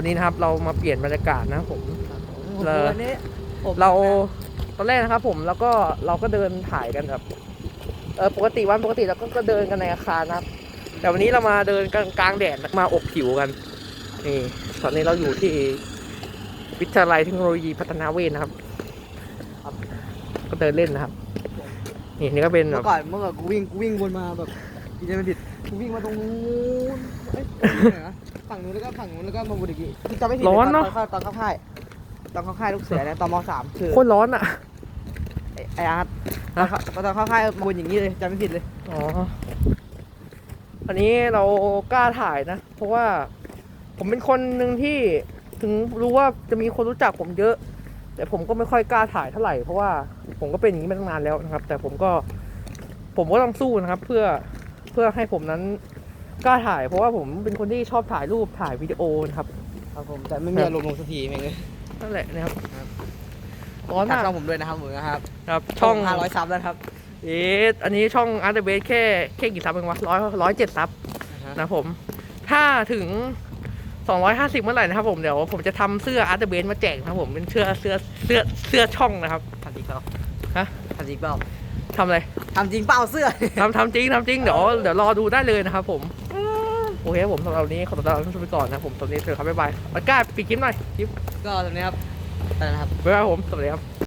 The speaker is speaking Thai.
วันนี้นะครับเรามาเปลี่ยนบรรยากาศนะครับผมผมเลยวันนี้ผมเราตอนแรกนะครับผมแล้วก็เราก็เดินถ่ายกันแบบเออปกติวันปกติเราก็ก็เดินกันในอาคารนะครับ แต่วันนี้เรามาเดินกลางกลางแดดมาอบผิวกันนี่ตอนนี้เราอยู่ที่วิทยาลัยเทคโนโลยีพัฒนาเวชนะครับครับ ก็เดินเล่นนะครับ นี่นี่ก็เป็นแบเมื่บอก่อนเมื่อก่อนกูวิ่งกูวิ่งวนมาแบบ กินจะไม่ผิดกูวิ่งมาตรงนู้นเอ้ยตรงนี้เหรอฝั่งนู้นแล้วก็ฝั่งนู้นแล้วก็มาวนอีกทีที่จำไม่ผิดร้อนเนอะ ตเข้าตอนเข้าค่ายตอนเข้าค่ายลูกเสือเนี่ยตอนมสามคือโคตรร้อนอะ ไอ้ไอ้อาร์ตฮะตอนเข้าค่ายมาวนอย่างนี้เลยจำไม่ผิดเลย อ๋อ อันนี้เรากล้าถ่ายนะ เพราะว่าผมเป็นคนหนึ่งที่ถึงรู้ว่าจะมีคนรู้จักผมเยอะ แต่ผมก็ไม่ค่อยกล้าถ่ายเท่าไหร่เพราะว่าผมก็เป็นอย่างนี้มาตั้งนานแล้วนะครับ แต่ผมก็ผมก็ต้องสู้นะครับ เพื่อ เพื่อให้ผมนั้นกล้าถ่าย เพราะว่าผมเป็นคนที่ชอบถ่ายรูปถ่ายวิดีโอนะครับ ครับผมแต่ไม่มีอารมณ์ลงสักทีเองเลยนั่นแหละนะครับครับร้อนฝากมากช่องผมด้วยนะครับผมนะครับครับช่องห้าร้อยซับแล้วครับเอ๊ะอันนี้ช่องอาร์ตเบสแค่แค่กี่ซับเองวะร้อยร้อยเจ็ดซับนะครับผม ถ้าถึง 250 เมื่อไหร่นะครับผมเดี๋ยวผมจะทำเสื้ออาร์ตเบนมาแจกนะครับผมเป็นเสื้อเสื้อเสื้อเสื้อช่องนะครับ ทำจริงเปล่าฮะ ทำจริงเปล่า ทำอะไรทำจริงเปล่าเสื้อ ทำทำจริงทำจริงเดี๋ยวเดี๋ยวรอดูได้เลยนะครับผมโอเคครับผมสำหรับวันนี้ขอตัวลาท่านผู้ชมไปก่อนนะครับผมตอนนี้เจอครับบ๊ายบายอากาศปีคลิปหน่อยคลิปก็ตรงนี้ครับอะไรนะครับบ๊ายบายครับผมสวัสดีครับ